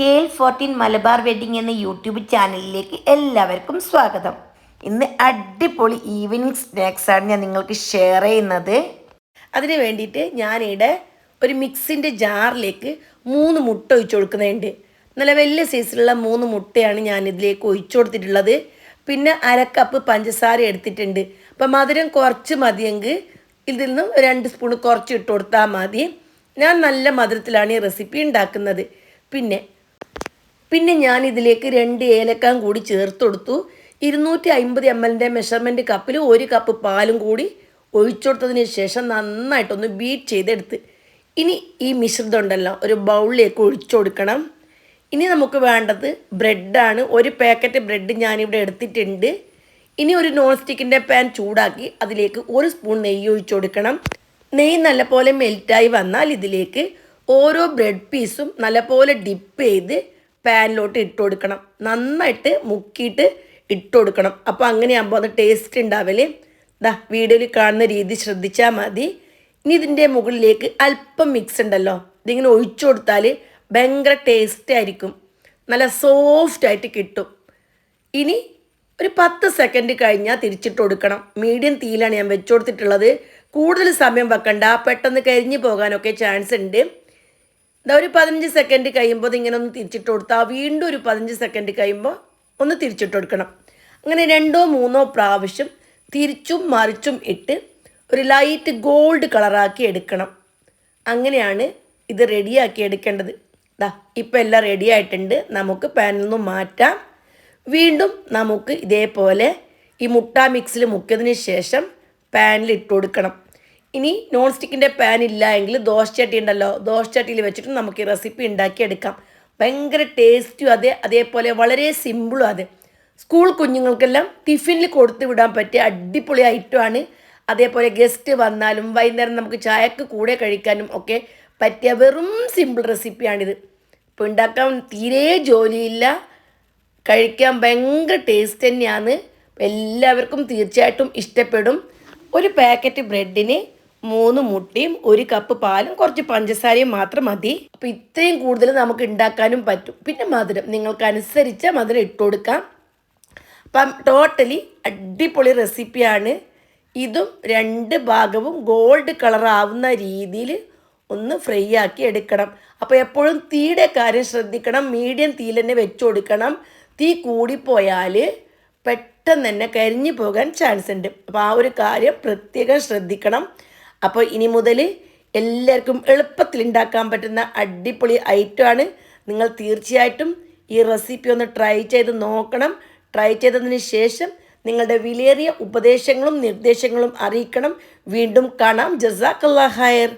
K L fourteen Malabar wedding എന്ന YouTube ചാനലിലേക്ക് എല്ലാവർക്കും സ്വാഗതം. ഇന്ന് അടിപൊളി ഈവനിങ് സ്നാക്സാണ് ഞാൻ നിങ്ങൾക്ക് ഷെയർ ചെയ്യുന്നത്. അതിന് വേണ്ടിയിട്ട് ഞാനിവിടെ ഒരു മിക്സിന്റെ ജാറിലേക്ക് മൂന്ന് മുട്ട ഒഴിച്ചു കൊടുക്കുന്നുണ്ട്. നല്ല വലിയ സൈസിലുള്ള മൂന്ന് മുട്ടയാണ് ഞാൻ ഇതിലേക്ക് ഒഴിച്ചു കൊടുത്തിട്ടുള്ളത്. പിന്നെ അര കപ്പ് പഞ്ചസാര എടുത്തിട്ടുണ്ട്. അപ്പം മധുരം കുറച്ച് മതിയെങ്കിൽ ഇതിൽ നിന്നും രണ്ട് സ്പൂൺ കുറച്ച് ഇട്ട് കൊടുത്താൽ മതി. ഞാൻ നല്ല മധുരത്തിലാണ് ഈ റെസിപ്പി ഉണ്ടാക്കുന്നത്. പിന്നെ പിന്നെ ഞാൻ ഇതിലേക്ക് രണ്ട് ഏലക്കാൻ കൂടി ചേർത്ത് കൊടുത്തു ഇരുന്നൂറ്റി അമ്പത് എം എല്ലിന്റെ മെഷർമെന്റ് കപ്പിൽ ഒരു കപ്പ് പാലും കൂടി ഒഴിച്ചു കൊടുത്തതിന് ശേഷം നന്നായിട്ടൊന്ന് ബീറ്റ് ചെയ്തെടുത്ത്. ഇനി ഈ മിശ്രിതം ഉണ്ടല്ലോ ഒരു ബൗളിലേക്ക് ഒഴിച്ചു കൊടുക്കണം ഇനി നമുക്ക് വേണ്ടത് ബ്രെഡാണ് ഒരു പാക്കറ്റ് ബ്രെഡ് ഞാനിവിടെ എടുത്തിട്ടുണ്ട്. ഇനി ഒരു നോൺ സ്റ്റിക്കിന്റെ പാൻ ചൂടാക്കി അതിലേക്ക് ഒരു സ്പൂൺ നെയ്യ് ഒഴിച്ചു കൊടുക്കണം നെയ്യ് നല്ലപോലെ മെൽറ്റായി വന്നാൽ ഇതിലേക്ക് ഓരോ ബ്രെഡ് പീസും നല്ലപോലെ ഡിപ്പ് ചെയ്ത് പാനിലോട്ട് ഇട്ട് കൊടുക്കണം നന്നായിട്ട് മുക്കിയിട്ട് ഇട്ട് കൊടുക്കണം അപ്പോൾ അങ്ങനെയാകുമ്പോൾ അത് ടേസ്റ്റ് ഉണ്ടാവൽ ദാ വീഡിയോയിൽ കാണുന്ന രീതി ശ്രദ്ധിച്ചാൽ മതി. ഇനി ഇതിന്റെ മുകളിലേക്ക് അല്പം മിക്സ് ഉണ്ടല്ലോ ഇതിങ്ങനെ ഒഴിച്ചു കൊടുത്താൽ ഭയങ്കര ടേസ്റ്റ് ആയിരിക്കും. നല്ല സോഫ്റ്റ് ആയിട്ട് കിട്ടും. ഇനി ഒരു പത്ത് സെക്കൻഡ് കഴിഞ്ഞാൽ തിരിച്ചിട്ട് കൊടുക്കണം മീഡിയം തീയിലാണ് ഞാൻ വെച്ചു കൊടുത്തിട്ടുള്ളത് കൂടുതൽ സമയം വെക്കണ്ട. പെട്ടെന്ന് കരിഞ്ഞു പോകാനൊക്കെ ചാൻസ് ഉണ്ട് ഇതാ ഒരു പതിനഞ്ച് സെക്കൻഡ് കഴിയുമ്പോൾ ഇങ്ങനെ ഒന്ന് തിരിച്ചിട്ട് കൊടുത്താൽ വീണ്ടും ഒരു പതിനഞ്ച് സെക്കൻഡ് കഴിയുമ്പോൾ ഒന്ന് തിരിച്ചിട്ട് കൊടുക്കണം. അങ്ങനെ രണ്ടോ മൂന്നോ പ്രാവശ്യം തിരിച്ചും മറിച്ചും ഇട്ട് ഒരു ലൈറ്റ് ഗോൾഡ് കളറാക്കി എടുക്കണം. അങ്ങനെയാണ് ഇത് റെഡിയാക്കി എടുക്കേണ്ടത്. ദാ ഇപ്പം എല്ലാം റെഡി ആയിട്ടുണ്ട്. നമുക്ക് പാനിൽ നിന്നും മാറ്റാം. വീണ്ടും നമുക്ക് ഇതേപോലെ ഈ മുട്ട മിക്സിൽ മുക്കിയതിന് ശേഷം പാനിൽ ഇട്ട് കൊടുക്കണം. ഇനി നോൺ സ്റ്റിക്കിന്റെ പാൻ ഇല്ല എങ്കിൽ ദോശച്ചട്ടി ഉണ്ടല്ലോ. ദോശച്ചട്ടിയിൽ വെച്ചിട്ട് നമുക്ക് ഈ റെസിപ്പി ഉണ്ടാക്കിയെടുക്കാം. ഭയങ്കര ടേസ്റ്റും അതെ അതേപോലെ വളരെ സിമ്പിളും അതെ. സ്കൂൾ കുഞ്ഞുങ്ങൾക്കെല്ലാം ടിഫിനിൽ കൊടുത്തു വിടാൻ പറ്റിയ അടിപൊളി ഐറ്റമാണ് അതേപോലെ ഗസ്റ്റ് വന്നാലും വൈകുന്നേരം നമുക്ക് ചായക്ക് കൂടെ കഴിക്കാനും ഒക്കെ പറ്റിയ വെറും സിമ്പിൾ റെസിപ്പിയാണിത് ഇപ്പോൾ ഉണ്ടാക്കാൻ തീരെ ജോലിയില്ല. കഴിക്കാൻ ഭയങ്കര ടേസ്റ്റ് തന്നെയാണ്. എല്ലാവർക്കും തീർച്ചയായിട്ടും ഇഷ്ടപ്പെടും. ഒരു പാക്കറ്റ് ബ്രെഡിന് മൂന്ന് മുട്ടയും ഒരു കപ്പ് പാലും കുറച്ച് പഞ്ചസാരയും മാത്രം മതി. അപ്പോൾ ഇത്രയും കൂടുതൽ നമുക്ക് ഉണ്ടാക്കാനും പറ്റും. പിന്നെ മധുരം. നിങ്ങൾക്ക് അനുസരിച്ച മധുരം ഇട്ട് കൊടുക്കാം. അപ്പം ടോട്ടലി അടിപൊളി റെസിപ്പിയാണ്. ഇതും രണ്ട് ഭാഗവും ഗോൾഡ് കളർ ആവുന്ന രീതിയിൽ ഒന്ന് ഫ്രൈ ആക്കി എടുക്കണം. അപ്പോൾ എപ്പോഴും തീയുടെ കാര്യം ശ്രദ്ധിക്കണം. മീഡിയം തീയിൽ തന്നെ വെച്ചു കൊടുക്കണം. തീ കൂടിപ്പോയാൽ പെട്ടെന്ന് തന്നെ കരിഞ്ഞു പോകാൻ ചാൻസ് ഉണ്ട് അപ്പോൾ ആ ഒരു കാര്യം പ്രത്യേകം ശ്രദ്ധിക്കണം. അപ്പോൾ ഇനി മുതൽ എല്ലാവർക്കും എളുപ്പത്തിൽ ഉണ്ടാക്കാൻ പറ്റുന്ന അടിപൊളി ഐറ്റമാണ്. നിങ്ങൾ തീർച്ചയായിട്ടും ഈ റെസിപ്പി ഒന്ന് ട്രൈ ചെയ്ത് നോക്കണം. ട്രൈ ചെയ്തതിന് ശേഷം നിങ്ങളുടെ വിലയേറിയ ഉപദേശങ്ങളും നിർദ്ദേശങ്ങളും അറിയിക്കണം. വീണ്ടും കാണാം. ജസാക്കല്ലാ ഹയർ